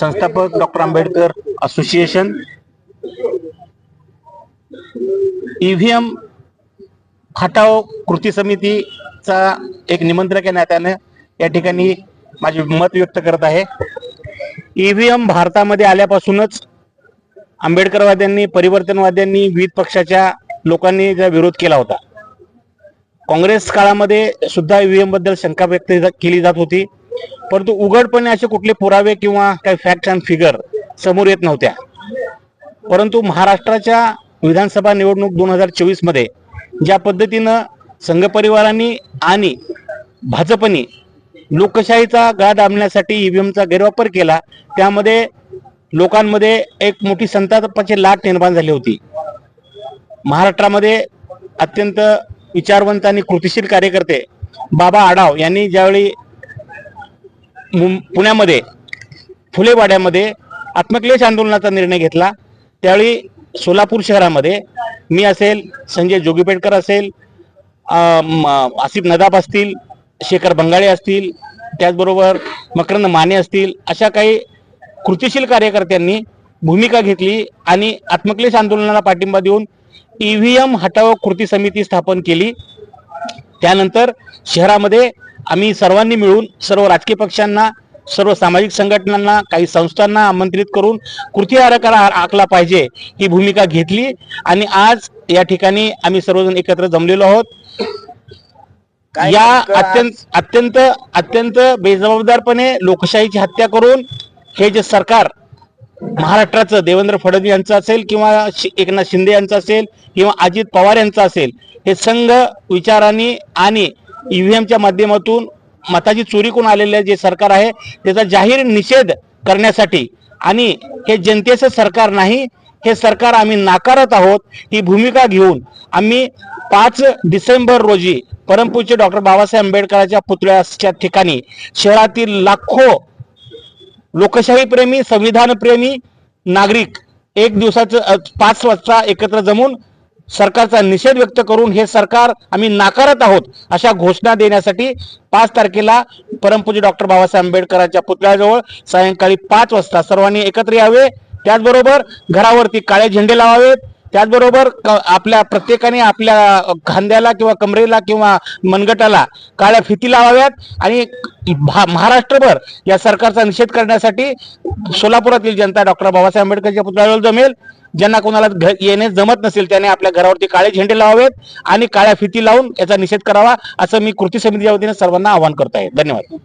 संस्थापक doctor Ambedkar association EVM हटाव कृती समितीचा एक निमंत्रक या नात्यानं. या ठिकाणी माझे मत व्यक्त करत आहे. ईव्हीएम भारतामध्ये आल्यापासूनच आंबेडकरवाद्यांनी परिवर्तनवाद्यांनी विविध पक्षाच्या लोकांनी ज्या विरोध केला होता. काँग्रेस काळामध्ये सुद्धा ईव्हीएमबद्दल शंका व्यक्त केली जात होती. परंतु उघडपणे असे कुठले पुरावे किंवा काही फॅक्ट अँड फिगर समोर येत नव्हत्या. परंतु महाराष्ट्राच्या विधानसभा निवडणूक दोन हजार चोवीसमध्ये ज्या पद्धतीनं संघ परिवारांनी आणि भाजपनी लोकशाहीचा गा दाबण्यासाठी ईव्हीएमचा गैरवापर केला त्यामध्ये लोकांमध्ये एक मोठी संतापाची लाट निर्माण झाली होती. महाराष्ट्रामध्ये अत्यंत विचारवंत आणि कृतिशील कार्यकर्ते बाबा आढाव यांनी ज्यावेळी पुण्यामध्ये फुलेवाड्यामध्ये आत्मक्लेश आंदोलनाचा निर्णय घेतला. त्यावेळी सोलापूर शहरामध्ये मी असेल संजय जोगीपेटकर असेल आसिफ नदाब असतील शेखर बंगाळे असतील त्याचबरोबर मकरंद माने असतील अशा काही कृतिशील कार्यकर्त्यांनी भूमिका घेतली आणि आत्मक्लेश आंदोलनाला पाठिंबा देऊन ईव्हीएम हटाव कृती समिती स्थापन केली. त्यानंतर शहरामध्ये आम्ही सर्वांनी मिळून सर्व राजकीय पक्षांना सर्व सामाजिक संघटनांना काही संस्थांना आमंत्रित करून कृती आराखडा आखला पाहिजे ही भूमिका घेतली. आणि आज या ठिकाणी आम्ही सर्वजण एकत्र जमलेलो आहोत. या अत्यंत अत्यंत अत्यंत बेजबाबदारपणे लोकशाहीची हत्या करून हे जे सरकार महाराष्ट्राचं देवेंद्र फडणवीस यांचं असेल किंवा एकनाथ शिंदे यांचं असेल किंवा अजित पवार यांचं असेल हे संघ विचारांनी आणि ईव्हीएमच्या माध्यमातून मताची चोरी करून आलेले जे सरकार आहे त्याचा जाहीर निषेध करण्यासाठी. आणि हे जनतेचं सरकार नाही हे सरकार आम्ही नाकारत आहोत ही भूमिका घेऊन आम्ही पाच डिसेंबर रोजी परमपूज्य डॉक्टर बाबासाहेब आंबेडकरांच्या पुतळ्याच्या ठिकाणी शहरातील लाखो लोकशाहीप्रेमी संविधानप्रेमी नागरिक एक दिवसाचं पाच वाजता एकत्र जमून सरकारचा निषेध व्यक्त करून हे सरकार आम्ही नाकारत आहोत अशा घोषणा देण्यासाठी पाच तारखेला परमपूज्य डॉक्टर बाबासाहेब आंबेडकरांच्या पुतळ्याजवळ सायंकाळी पाच वाजता सर्वांनी एकत्र यावे. त्याचबरोबर घरावरती काळे झेंडे लावावेत. त्याचबरोबर आपल्या प्रत्येकाने आपल्या खांद्याला किंवा कमरेला किंवा मनगटाला काळ्या फिती लावाव्यात आणि महाराष्ट्रभर या सरकारचा निषेध करण्यासाठी सोलापुरातील जनता डॉक्टर बाबासाहेब आंबेडकरच्या पुतळ्यावर जमेल. ज्यांना कोणाला येणे जमत नसेल त्याने आपल्या घरावरती काळे झेंडे लावावेत आणि काळ्या फिती लावून याचा निषेध करावा असं मी कृती समितीच्या वतीने सर्वांना आवाहन करत आहे. धन्यवाद.